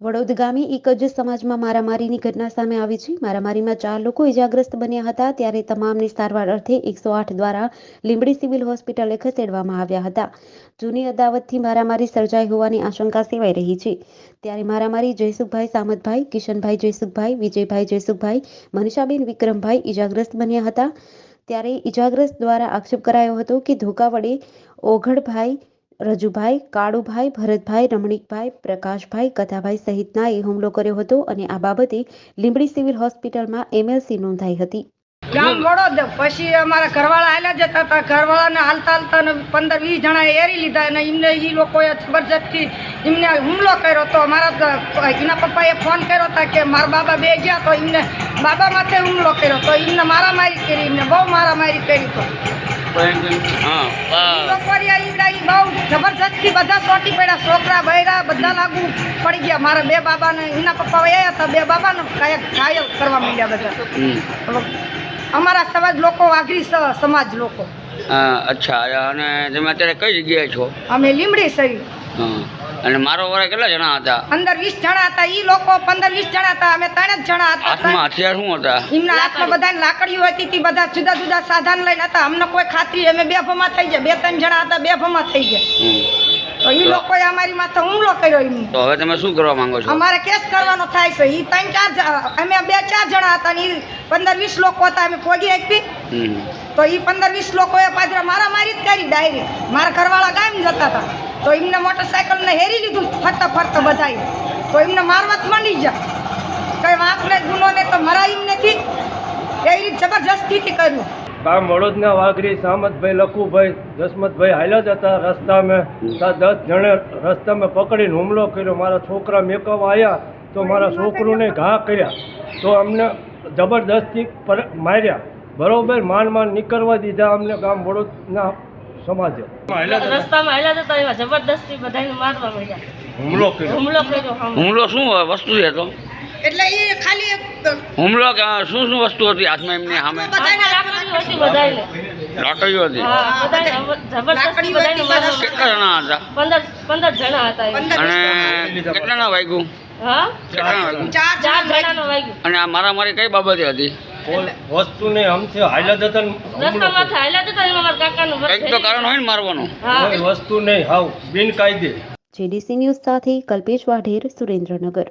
વડોદ ગામે એક જ સમાજમાં મારામારીની ઘટના સામે આવી છે. મારામારીમાં ચાર લોકો ઇજાગ્રસ્ત બન્યા હતા. ત્યારે તમામની સારવાર અર્થે એકસો આઠ દ્વારા લીંબડી સિવિલ હોસ્પિટલે ખસેડવામાં આવ્યા હતા. જૂની અદાવતથી મારામારી સર્જાઈ હોવાની આશંકા સેવાઈ રહી છે. ત્યારે મારામારી જયસુખભાઈ સામતભાઈ, કિશનભાઈ જયસુખભાઈ, વિજયભાઈ જયસુખભાઈ, મનીષાબેન વિક્રમભાઈ ઇજાગ્રસ્ત બન્યા હતા. ત્યારે ઇજાગ્રસ્ત દ્વારા આક્ષેપ કરાયો હતો કે ધોકા વડે ઓઘડભાઈ રજુભાઈ, કાળુભાઈ, ભરતભાઈ, રમણીકભાઈ, પ્રકાશભાઈ, કથાભાઈ સહિતનાએ હુમલો કર્યો હતો અને આ બાબતે લીંબડી સિવિલ હોસ્પિટલમાં એમએલસી નોંધાઈ હતી. ગામ વડોદ. પછી અમારા ઘરવાળા હાલ્યા જતા હતા. ઘરવાળાને હાલતા હાલતા પંદર વીસ જણાએ એરી લીધા અને એમને એ લોકોએ જબરજસ્તથી એમને હુમલો કર્યો. તો મારા એના પપ્પાએ ફોન કર્યો હતા કે મારા બાબા બે ગયા તો એમને બાબા માથે હુમલો કર્યો. તો એમને મારામારી કરી એમને બહુ મારામારી કરી તો. જબરજસ્તથી બધા સોટી પડ્યા. છોકરા બૈરા બધા લાગુ પડી ગયા. મારા બે બાબાને એના પપ્પા વયા હતા બે બાબાને કાયક ઘાયલ કરવા માંડ્યા બધા. અમારા સમાજ લોકો વાઘરી સ- સમાજ લોકો. હા, અચ્છા અને તમે અત્યારે કઈ જગ્યાએ છો? અમે લીમડી સહી હા અને મારો વાળા કેટલા જણા હતા? અંદર વીસ જણા હતા ઈ લોકો પંદર વીસ જણા હતા અમે ત્રણ જ જણા હાથમાં હતા હથિયાર શું હતા? એમના હાથમાં બધાને લાકડીઓ હતી તી બધા જુદા જુદા સાધન લઈને હતા. અમને કોઈ ખાતરી અમે બે ભમા થઈ ગયા. બે ત્રણ જણા હતા બે ભમા થઈ ગયા. તો એ લોકોએ અમારી માથે હુમલો કર્યો એમ. તો હવે તમે શું કરવા માંગો છો? અમારે કેસ કરવાનો થાય છે. એ ત્રણ ચાર અમે બે ચાર જણા હતા ને એ પંદર વીસ લોકો હતા અમે પોગી આપી. તો એ પંદર વીસ લોકોએ પાદરા મારા મારી જ કરી ડાયરી. મારા ઘરવાળા ગામ જતા હતા. તો એમને મોટરસાયકલને હેરી લીધું ફરતા ફરતા બધાએ. તો એમને મારવા જ માંડી જા કઈ વાંક ને ગુનો ને તો મરાય એમ નથી. એવી રીત જબરજસ્તીથી કર્યું. ગામ વડોદના વાઘરી સામતભાઈ લખુભાઈ દસમતભાઈ હાલ્યા જ હતા રસ્તામાં. ત્યાં દસ જણે રસ્તામાં પકડીને હુમલો કર્યો. મારા છોકરા મેકઅપ આવ્યા તો મારા છોકરુને ઘા કર્યા. તો અમને જબરદસ્તી પર માર્યા. બરોબર માન માન નીકળવા દીધા અમને ગામ વડોદના સમાજે. રસ્તામાં હાલ્યા જતા એવા. જબરદસ્તી બધાને મારવા હુમલો કર્યો. હુમલો કર્યો હુમલો શું હોય? વસ્તુ હતો તો. એટલે એ ખાલી હુમલો શું શું વસ્તુ હતી હાથમાં એમની સામે? લાકડીઓ હતી બધાયને. લાકડીઓ હતી. હા, બધાયને જબરદસ્તી બધાયને મારવા કેટલા જણા હતા? પંદર જણા હતા અને કેટલાના વાગ્યું? વાગ્યું? ચાર ચાર જણા જણાનો વાગ્યું. અને આ મારામારી કઈ બાબતે હતી? રસ્તામાં એમાં મારા કાકાનું તો કારણ હોય ને મારવાનું. વસ્તુ નહીં. હાવ બિનકાયદે. જેડીસી ન્યૂઝ સાથે કલ્પેશ વાઢેર સુરેન્દ્રનગર.